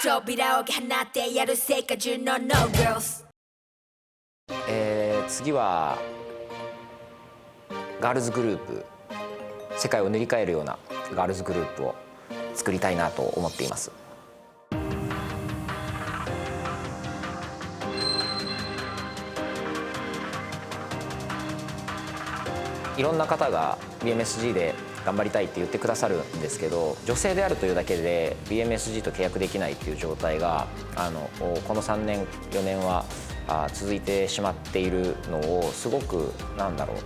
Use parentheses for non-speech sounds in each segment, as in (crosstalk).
扉を放ってやる世界中の No Girls えー次はガールズグループ。世界を塗り替えるようなガールズグループを作りたいなと思っています。いろんな方が BMSG で頑張りたいって言ってくださるんですけど女性であるというだけで BMSG と契約できないっていう状態があのこの3年4年は続いてしまっているのをすごくなんだろう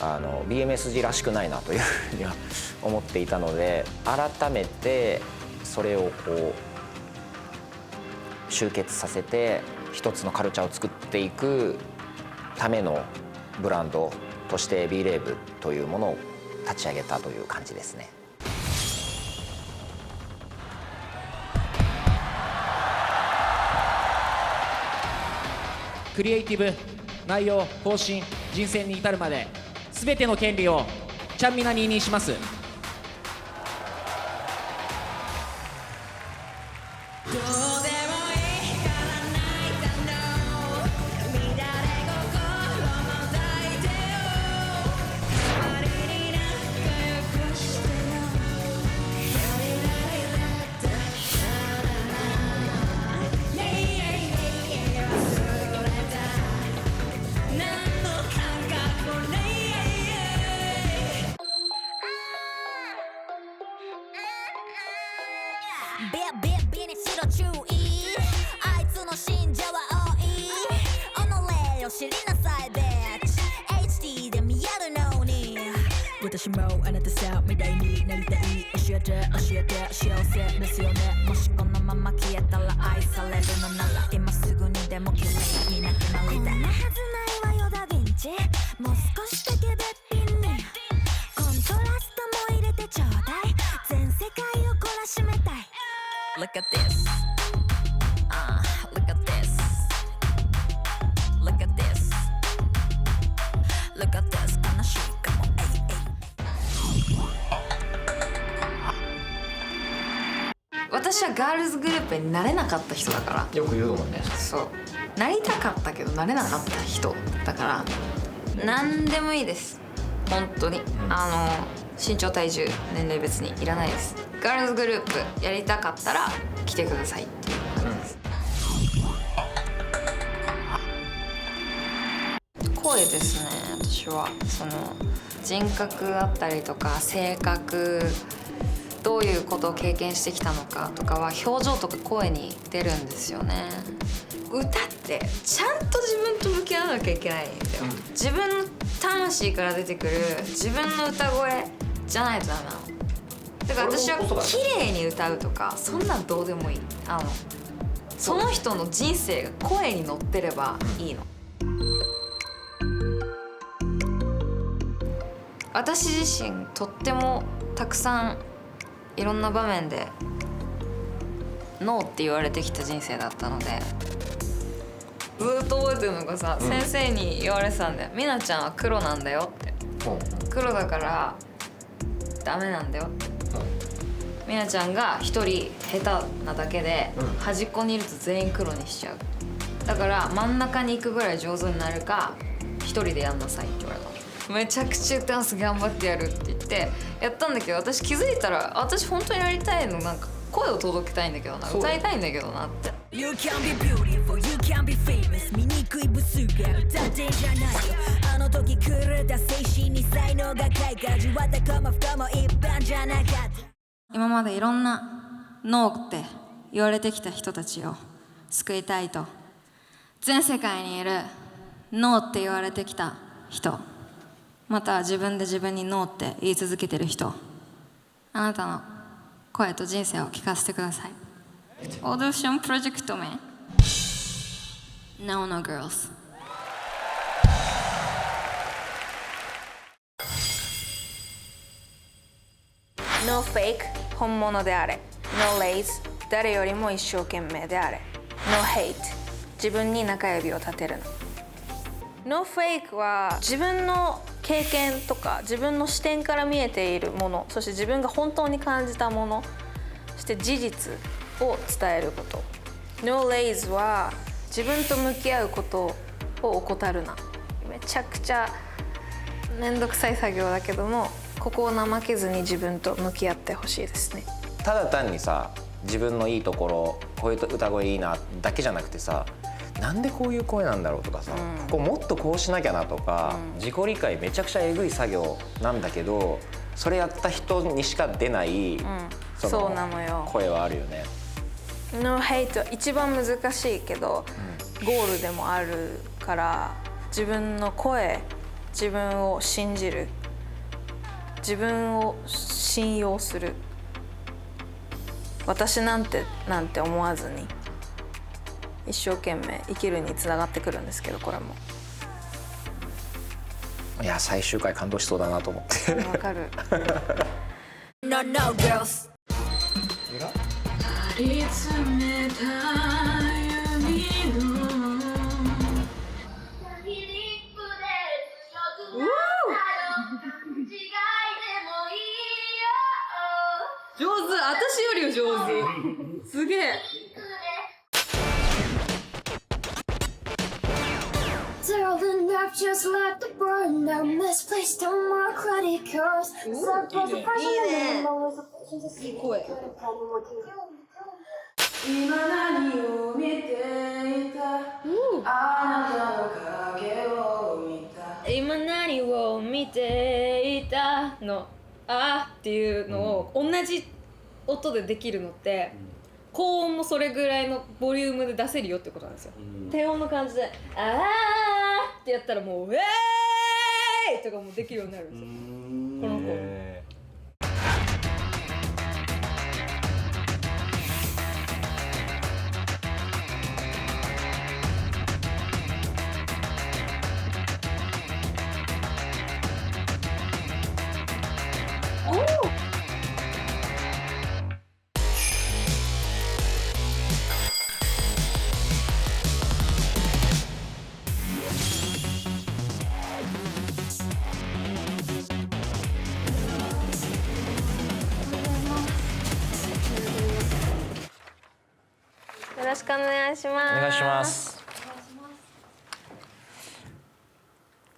あの BMSG らしくないなというふうには思っていたので改めてそれをこう集結させて一つのカルチャーを作っていくためのブランドとして B レーブというものを立ち上げたという感じですね。クリエイティブ内容方針人選に至るまで全ての権利をちゃんみなに委任します Look at this. 悲しいかも。えいえい私はガールズグループになれなかった人だから。よく言うもんね。そう。なりたかったけどなれなかった人。だから何でもいいです。本当に、あの身長体重年齢別にいらないです。ガールズグループやりたかったら来てくださいっていう感じです、声ですね私はその人格だったりとか性格どういうことを経験してきたのかとかは表情とか声に出るんですよね。歌ってちゃんと自分と向き合わなきゃいけないんですよ、自分の魂から出てくる自分の歌声じゃないとダメなの。だから私は綺麗に歌うとかそんなんどうでもいい。あのその人の人生が声に乗ってればいいの、私自身とってもたくさんいろんな場面でノーって言われてきた人生だったのでずっと覚えてるのがさ、先生に言われてたんだよ「みなちゃんは黒なんだよ」って。黒だからダメなんだよって。みなちゃんが一人下手なだけで、端っこにいると全員黒にしちゃう。だから真ん中に行くぐらい上手になるか一人でやんなさいって言われた。のめちゃくちゃダンス頑張ってやるって言ってやったんだけど私気づいたら私本当にやりたいのなんか声を届けたいんだけどな歌いたいんだけどなって。You can be beautiful, you can be famous 醜いブスが歌ってんじゃないよ。あの時狂った精神に才能が開花。じわったかも不可も一般じゃなかった。今までいろんなノーって言われてきた人たちを救いたいと。全世界にいるノーって言われてきた人または自分で自分にノーって言い続けてる人あなたの声と人生を聞かせてください。オーディションプロジェクト名？No No Girls. No fake 本物であれ。No lays 誰よりも一生懸命であれ。No hate 自分に中指を立てるの。No fake は自分の経験とか自分の視点から見えているものそして自分が本当に感じたものそして事実を伝えること。No lays は自分と向き合うことを怠るな。めちゃくちゃ面倒くさい作業だけどもここを怠けずに自分と向き合ってほしいですね。ただ単にさ自分のいいところこういう歌声いいなだけじゃなくてさなんでこういう声なんだろうとかさ、ここもっとこうしなきゃなとか、自己理解めちゃくちゃえぐい作業なんだけどそれやった人にしか出ない、そそうなのよ。声はあるよね。No hate は一番難しいけど、ゴールでもあるから自分の声自分を信じる。自分を信用する。私なんてなんて思わずに一生懸命生きるにつながってくるんですけどこれも。いや最終回感動しそうだなと思って。わかる。(laughs) No no girls. 上手。私より上手。すげえ The nerve just let the burn down this place no more credit cards. Suppose the person was a いい声今何を見ていたあなたの影を見た今何を見ていたのあーっていうのを同じ音でできるのって高音もそれぐらいのボリュームで出せるよってことなんですよ。低音の感じで「あー」ってやったらもう「ウェーイ!」とかもできるようになるんですよ。この子くお願いします。お願いします。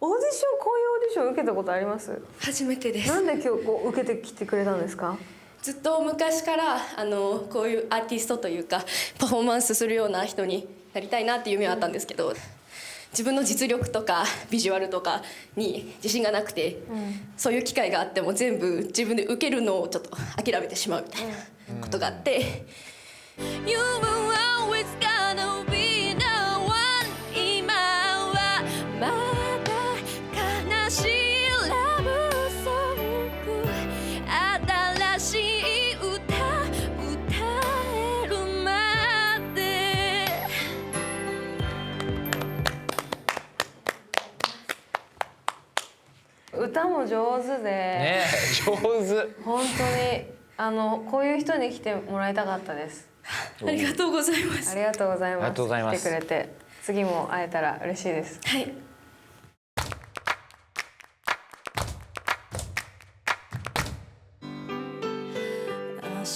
オーディションこういうオーディション受けたことあります？初めてです。なんで今日こう受けてきてくれたんですか？ずっと昔からあのこういうアーティストというかパフォーマンスするような人になりたいなっていう夢はあったんですけど自分の実力とかビジュアルとかに自信がなくて、そういう機会があっても全部自分で受けるのをちょっと諦めてしまうみたいなことがあって。You were gonna be one 今はまだ悲しいラブソング新しい歌歌えるまで歌も上手で、ね上手。本当にあのこういう人に来てもらいたかったです (laughs) ありがとうございます。ありがとうございます。来てくれて次も会えたら嬉しいです。はい。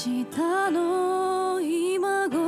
明日の今頃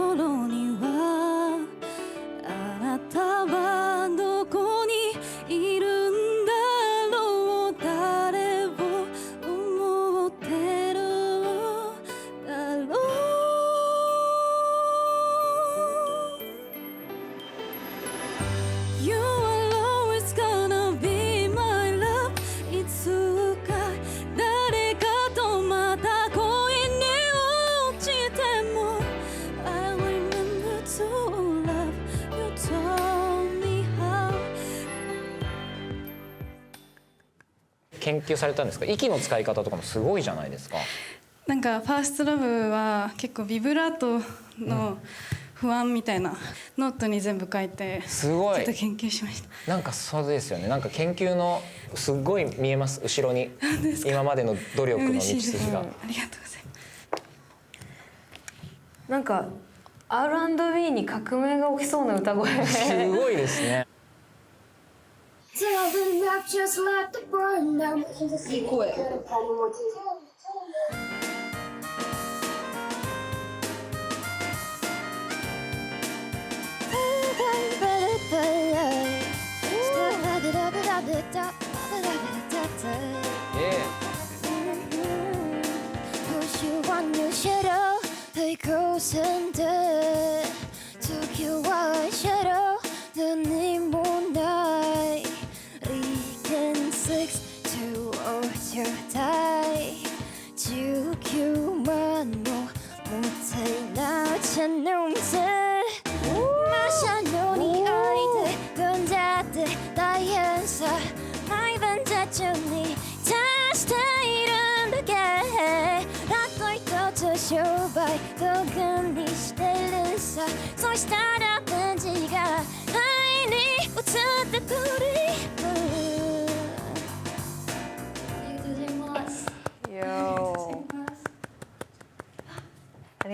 研究されたんですか？息の使い方とかもすごいじゃないですか。なんかファーストラブは結構ビブラートの不安みたいなノートに全部書いてすごいちょっと研究しましたなんかそうですよね。なんか研究のすっごい見えます？後ろに今までの努力の道筋が。ありがとうございますなんか R&B に革命が起きそうな歌声すごいですね。Seven just like the burn down. Quit. Yeah. Push you on your shadow, they go 아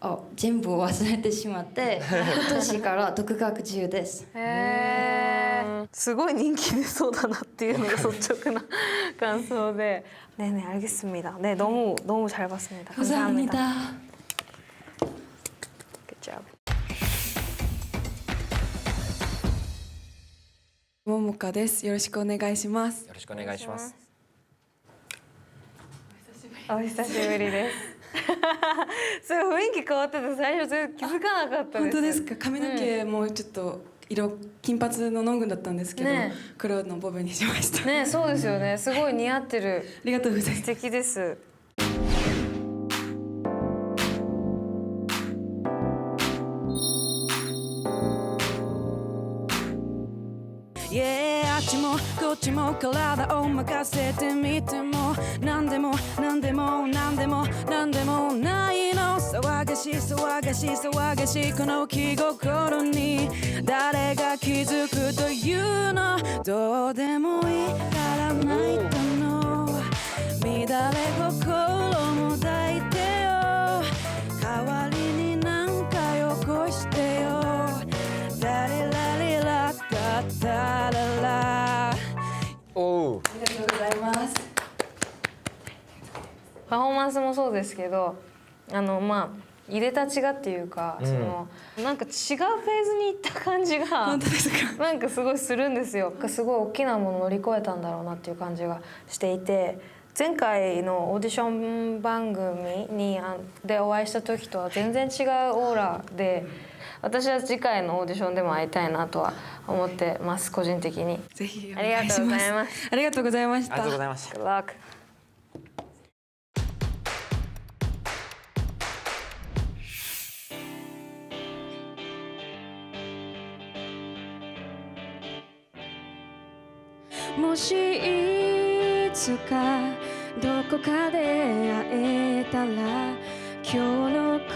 あ全部忘れてしまって(laughs) 今年から独学中です。 에... すごい人気出そうだなっていうのが率直な感想で 네네 알겠습니다. 네 너무 너무 잘 봤습니다. 감사합니다. Good job. ももかですよろしくお願いしますよろしくお願いしますお久しぶりです。 すごい雰囲気変わってて最初全然気づかなかったです。本当ですか？髪の毛もちょっと色金髪のノングだったんですけど、ね黒のボブにしました、ねそうですよね。すごい似合ってる。ありがとうございます素敵です。っちも体を任せてみても何でも何でも何でも何でもないの騒がしい騒がしい騒がしいこの気心に誰が気づくというのどうでもいいかですけど、あのまあ。入れたちがっていうか、そのなんか違うフェーズに行った感じが本当ですか？(laughs) なんかすごいするんですよ。すごい大きなもの乗り越えたんだろうなっていう感じがしていて前回のオーディション番組にあでお会いした時とは全然違うオーラで私は次回のオーディションでも会いたいなとは思ってます個人的に。ぜひおありが願いしとうごます。ざいますありがとうございましありがとうごたもしいつかどこかで会えたら今日のこ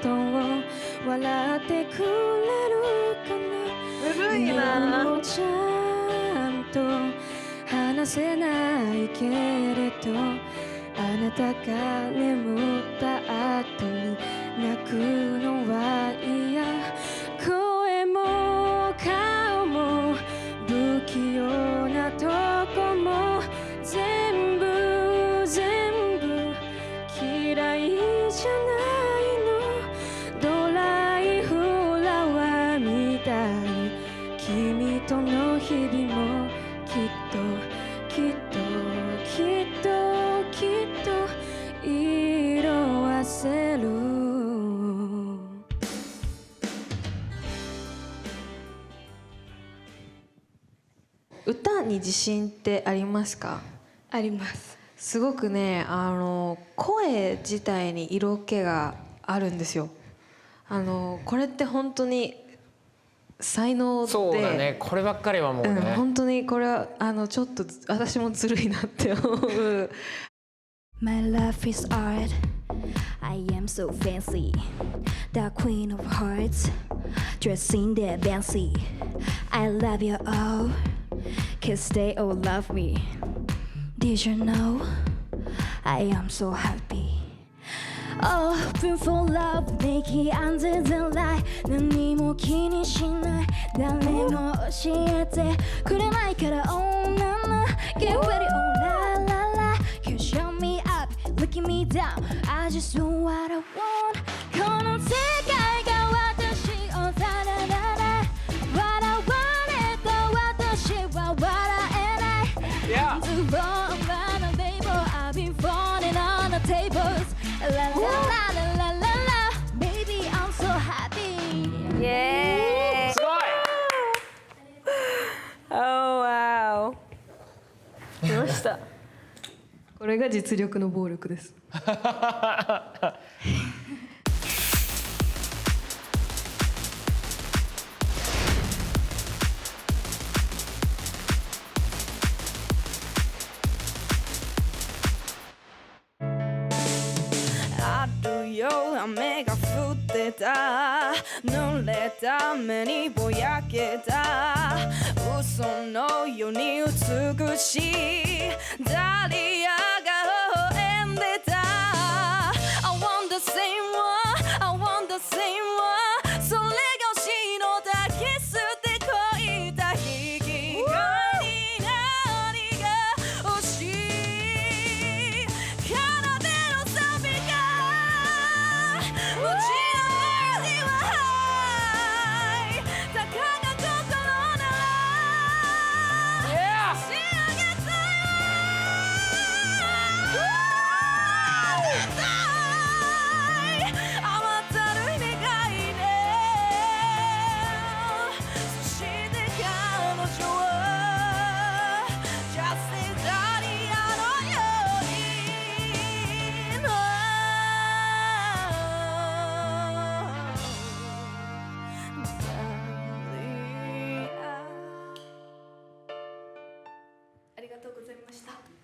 とを笑ってくれるかな。ずるいなでもちゃんと話せないけれどあなたが眠った後に泣くのは自信ってありますか？あります。すごくねあの声自体に色気があるんですよ。あのこれって本当に才能でそうだね。こればっかりはもううん、ね、本当にこれはあのちょっとず私もずるいなって思う。My life is art. I am so fancy. The queen of hearts, dressing the fancy. I love you all, cause they all love me. Did you know? I am so happy. Open for love make it under the light 何も気にしない誰も教えてくれないから Oh na na Get ready oh la la la You show me up Look me down I just do what I want イエすごい。Oh wow 来ました。これが実力の暴力です (laughs) た。濡れた目にぼやけた。嘘のように美しい。ダリア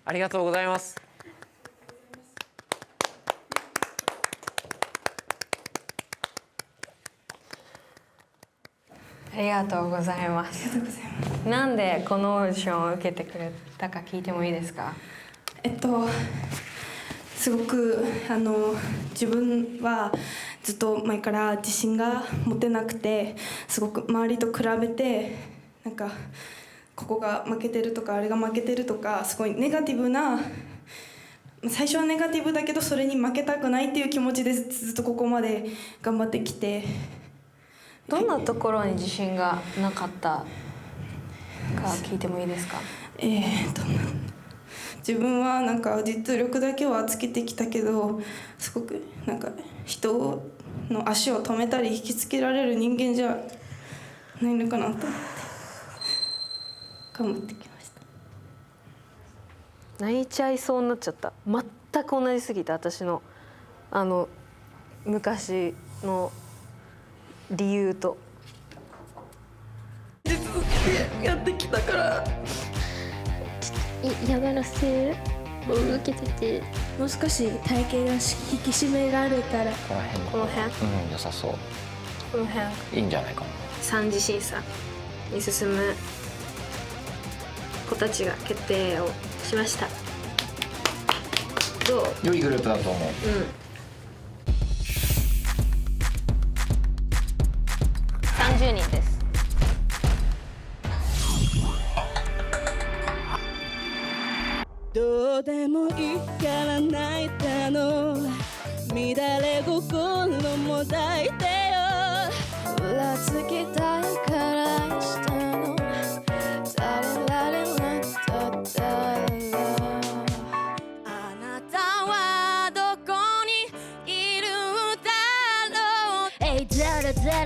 ありがとうございます。ありがとうございます。なんでこのオーディションを受けてくれたか聞いてもいいですか？えっとすごくあの自分はずっと前から自信が持てなくてすごく周りと比べてなんかここが負けてるとかあれが負けてるとかすごいネガティブな最初はネガティブだけどそれに負けたくないっていう気持ちでずっとここまで頑張ってきて。どんなところに自信がなかったか聞いてもいいですか？えー、と自分はなんか実力だけはつけてきたけどすごくなんか人の足を止めたり引きつけられる人間じゃないのかなと思って頑張ってきました。泣いちゃいそうになっちゃった。全く同じすぎて私のあの昔の理由と。やってきたから。嫌がらせを受けてて。もう少し体型が引き締められたら。この辺。この辺。うん良さそう。この辺。いいんじゃないかな。三次審査に進む子たちが決定をしました。どう？良いグループだと思う。うん。30人です。どうでもいいから泣いたの。乱れ心も抱いてよ。裏付けたい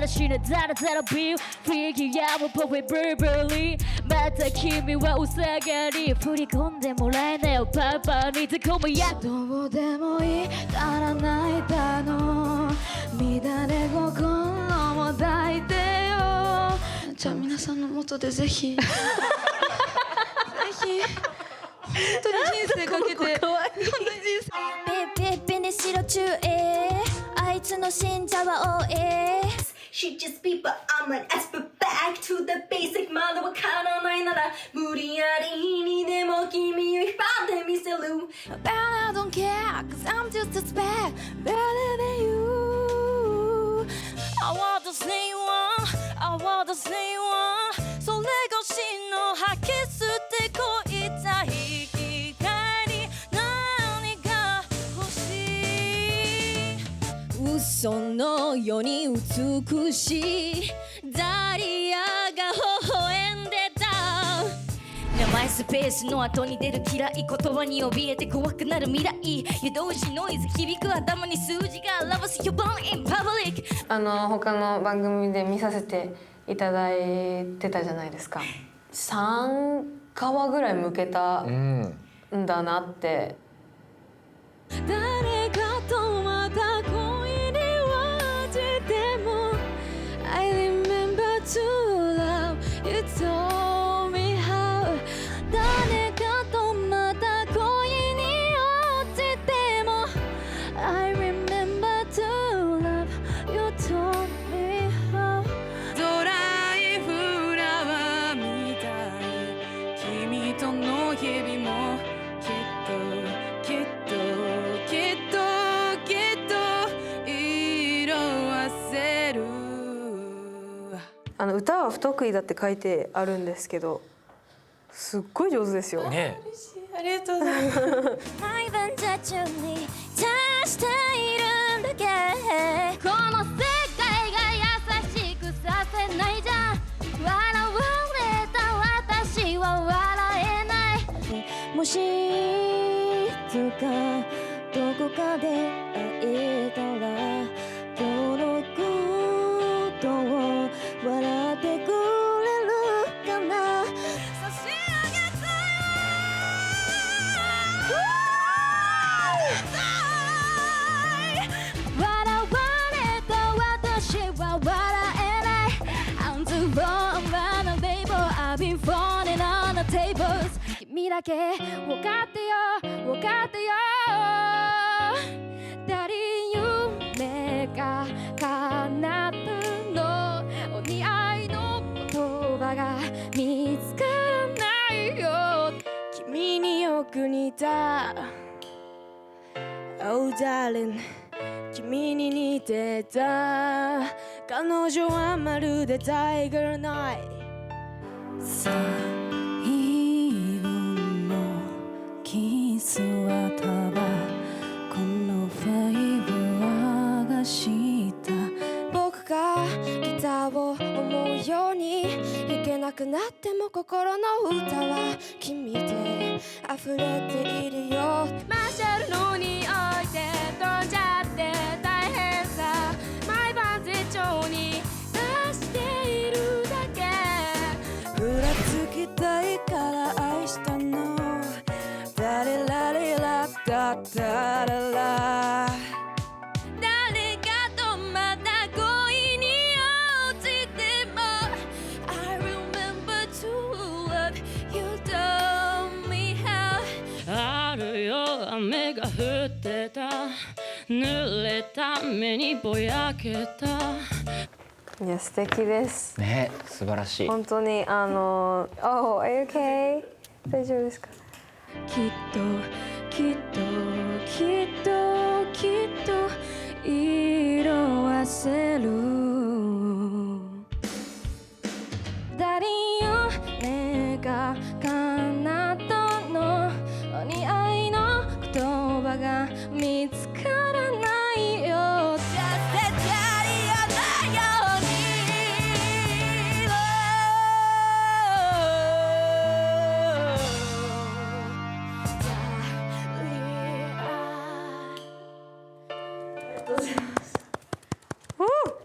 ダラダラしなダラダラビューフィギュアもポフェブルブリーまた君はお下がり振り込んでもらえなよパパにてこみやどうでもいい。から泣いたの。乱れ心も抱いてよ。じゃあ皆さんの元でぜひ。ぜひ。本当に人生かけて。本当に人生ピッピッピにしろ注意あいつの信者は多い She just be but I'm an expert back to the basic まだわからないなら無理やりにでも君を引っ張ってみせる But I don't care, cause I'm just a spec better than you. I want to say one, I want to say one. それがしの吐き捨てこいた引 い嘘のように美しいダリアが微笑んでた。名前スペースの後に出る嫌い言葉に怯えて怖くなる未来湯通しノイズ響く頭に数字が表す You're born in public あの他の番組で見させていただいてたじゃないですか。3話ぐらい向けたんだなって。誰かは不得意だって書いてあるんですけどすっごい上手ですよ。ねありがとうございます。毎晩途中に足しているんだけ。この世界が優しくさせないじゃん。笑われた私は笑えない。もしいつかどこかで会えたらだけ。分かってよ。分かってよ。誰夢が叶ったのお似合いの言葉が見つからないよ。君によく似た。Oh darling 君に似てた。彼女はまるでタイガーナイ。最なくなっても心の歌は君で溢れているよ。雨が降ってた濡れた目にぼやけたいや素敵です。ね素晴らしい本当にあの Oh, are you okay? 大丈夫ですか？きっときっときっときっと色あせる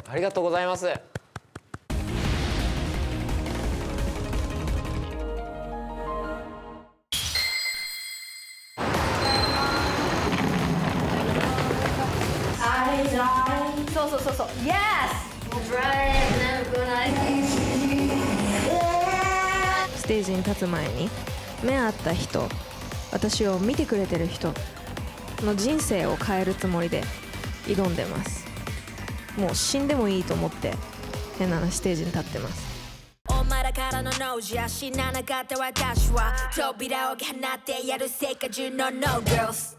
ありがとうございます。そうそうそうそう。Yes! ステージに立つ前に目合った人私を見てくれてる人の人生を変えるつもりで挑んでます。もう死んでもいいと思って変なステージに立ってます。お前らからのノーじゃ死ななかった私は。扉を放ってやる世界中の No girls